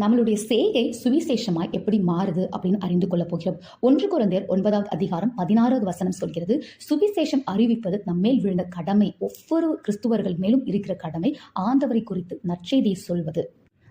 நம்மளுடைய செய்கை சுவிசேஷமாய் எப்படி மாறுது அப்படின்னு அறிந்து கொள்ள போகிறோம். ஒன்று குழந்தையர் ஒன்பதாவது அதிகாரம் பதினாறாவது வசனம் சொல்கிறது சுவிசேஷம் அறிவிப்பது நம்மேல் விழுந்த கடமை. ஒவ்வொரு கிறிஸ்துவர்கள் மேலும் இருக்கிற கடமை ஆண்டவரை குறித்து நற்செய்தியை சொல்வது.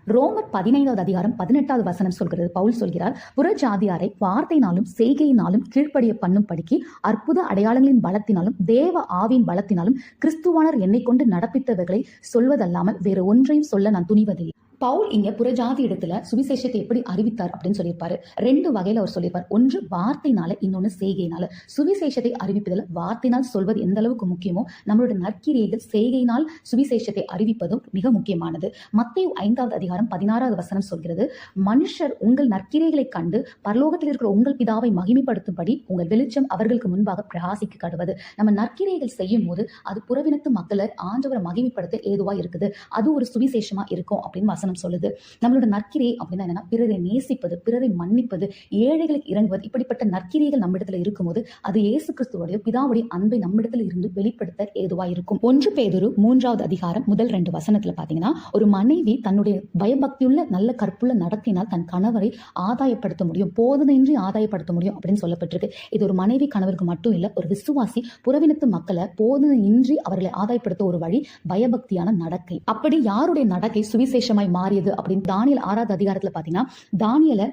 ரோமர் பதினைந்தாவது அதிகாரம் பதினெட்டாவது வசனம் சொல்கிறது பவுல் சொல்கிறார் புற ஜாதியாரை வார்த்தையினாலும் செய்கையினாலும் கீழ்ப்படிய பண்ணும் படிக்கு அற்புத அடையாளங்களின் பலத்தினாலும் தேவ ஆவியின் பலத்தினாலும் கிறிஸ்துவானர் என்னை கொண்டு நடப்பித்தவர்களை சொல்வதல்லாமல் வேறு ஒன்றையும் சொல்ல நான் துணிவதில்லை. பவுல் இங்க புறஜாதி இடத்துல சுவிசேஷத்தை எப்படி அறிவித்தார் அப்படின்னு சொல்லியிருப்பாரு. ரெண்டு வகையில அவர் சொல்லியிருப்பார். ஒன்று வார்த்தைனால இன்னொன்னு செய்கையினால. சுவிசேஷத்தை அறிவிப்பதில் வார்த்தையினால் சொல்வது எந்த அளவுக்கு முக்கியமோ நம்மளோட நற்கிரியைகள் செய்கையினால் சுவிசேஷத்தை அறிவிப்பதும் மிக முக்கியமானது. மத்திய ஐந்தாவது அதிகாரம் பதினாறாவது வசனம் சொல்கிறது மனுஷர் உங்கள் நற்கிரைகளை கண்டு பரலோகத்தில் இருக்கிற உங்கள் பிதாவை மகிமைப்படுத்தும்படி உங்கள் வெளிச்சம் அவர்களுக்கு முன்பாக பிரகாசிக்க கடுவது நம்ம நற்கிரைகள் செய்யும் போது அது புறவினத்து மக்களை ஆண்டவரை மகிமைப்படுத்த ஏதுவா இருக்குது. அது ஒரு சுவிசேஷமா இருக்கும் அப்படின்னு வசனம் சொல்லுது. நம்மளோட நற்கிரி அப்படின்னா என்னன்னா பிறரை நேசிப்பது பிறரை மன்னிப்பது ஏழைகளுக்கு இறங்குவது இப்படிப்பட்ட நற்கிரைகள் நம்மிடத்துல இருக்கும்போது அது இயேசு கிறிஸ்துவோடைய பிதாவுடைய அன்பை நம்மிடத்துல இருந்து வெளிப்படுத்த ஏதுவா இருக்கும். ஒன்று பேதொரு மூன்றாவது அதிகாரம் முதல் ரெண்டு வசனத்துல பாத்தீங்கன்னா ஒரு மனைவி தன்னுடைய பயபக்தியுள்ள நல்ல கற்புள்ள நடத்தினால் தன் கணவரை ஆதாயப்படுத்த முடியும். போதனையின்றி ஆதாயப்படுத்த முடியும் அப்படின்னு சொல்லப்பட்டிருக்கு. இது ஒரு மனைவி கணவருக்கு மட்டும் இல்ல ஒரு விசுவாசி புறவினத்து மக்களை போதனையின்றி அவர்களை ஆதாயப்படுத்த ஒரு வழி பயபக்தியான நடக்கை. அப்படி யாருடைய நடக்கை சுவிசேஷமாய் மாறியது அப்படின்னு தானியல் ஆறாவது அதிகாரத்தில் பார்த்தீங்கன்னா தானியலை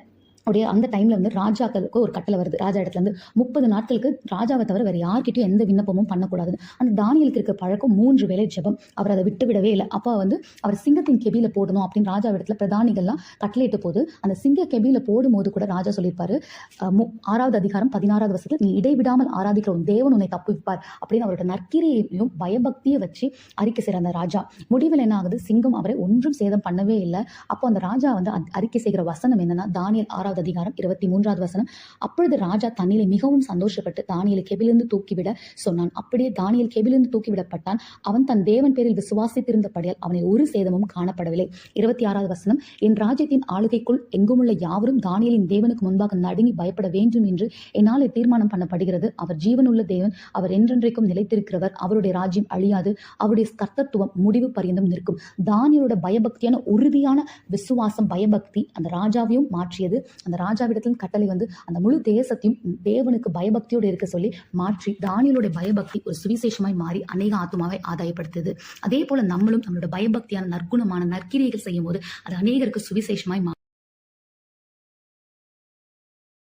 உடைய அந்த டைம்ல வந்து ராஜாக்களுக்கு ஒரு கட்டளை வருது. ராஜா இடத்துல இருந்து முப்பது நாட்களுக்கு ராஜாவை தவிர வேற யார்கிட்டயும் எந்த விண்ணப்பமும் பண்ணக்கூடாது. அந்த தானியலுக்கு இருக்க பழக்கம் மூன்று வேளை ஜெபம். அவர் அதை விட்டு விடவே இல்லை. அப்போ வந்து அவர் சிங்கத்தின் கெபியில போடணும் அப்படின்னு ராஜா இடத்துல பிரதானிகள்லாம் கட்டளையிட்ட போது அந்த சிங்க கெபியில போடும்போது கூட ராஜா சொல்லியிருப்பாரு மு- ஆறாவது அதிகாரம் பதினாறாவது வருஷத்துல நீ இடைவிடாமல் ஆராதிக்கிற உன் தேவன் உன்னை தப்புவிப்பார் அப்படின்னு அவரோட நற்கிரையையும் பயபக்தியை வச்சு அறிக்கை செய்கிற அந்த ராஜா. முடிவில் என்ன ஆகுது? சிங்கம் அவரை ஒன்றும் சேதம் பண்ணவே இல்லை. அப்போ அந்த ராஜா வந்து அறிக்கை செய்கிற வசனம் என்னன்னா தானியல் ஆறாவது அதிகாரம் இருபத்தி மூன்றாவது வசனம். அப்பொழுது ராஜா தன்னிலை மிகவும் சந்தோஷப்பட்டு தானியலை கெபிலிருந்து தூக்கிவிட சொன்னான். அப்படியே தானியல் கெபிலிருந்து தூக்கிவிடப்பட்டான். அவன் தன் தேவன் பேரில் விசுவாசித்திருந்தபடியால் அவனை ஒரு சேதமும் காணப்படவில்லை. இருபத்தி ஆறாவது வசனம் என் ராஜ்யத்தின் ஆளுகைக்குள் எங்குமுள்ள யாவரும் தானியலின் தேவனுக்கு முன்பாக நடுங்கி பயப்பட வேண்டும் என்று என்னால் தீர்மானம் பண்ணப்படுகிறது. அவர் ஜீவனுள்ள தேவன் அவர் என்றென்றைக்கும் நிலைத்திருக்கிறவர். அவருடைய ராஜ்யம் அழியாது. அவருடைய கர்த்தத்துவம் முடிவு பரியந்தம் நிற்கும். தானியலோட பயபக்தியான உறுதியான விசுவாசம் பயபக்தி அந்த ராஜாவையும் மாற்றியது. அந்த ராஜாவிடத்திலும் கட்டளை வந்து அந்த முழு தேசத்தையும் தேவனுக்கு பயபக்தியோடு இருக்க சொல்லி மாற்றி தானியலுடைய பயபக்தி ஒரு சுவிசேஷமாய் மாறி அநேக ஆத்மாவை ஆதாயப்படுத்துது. அதே போல நம்மளும் நம்மளோட பயபக்தியான நற்குணமான நற்கிரியைகள் செய்யும் போது அது அநேகருக்கு சுவிசேஷமாய் மா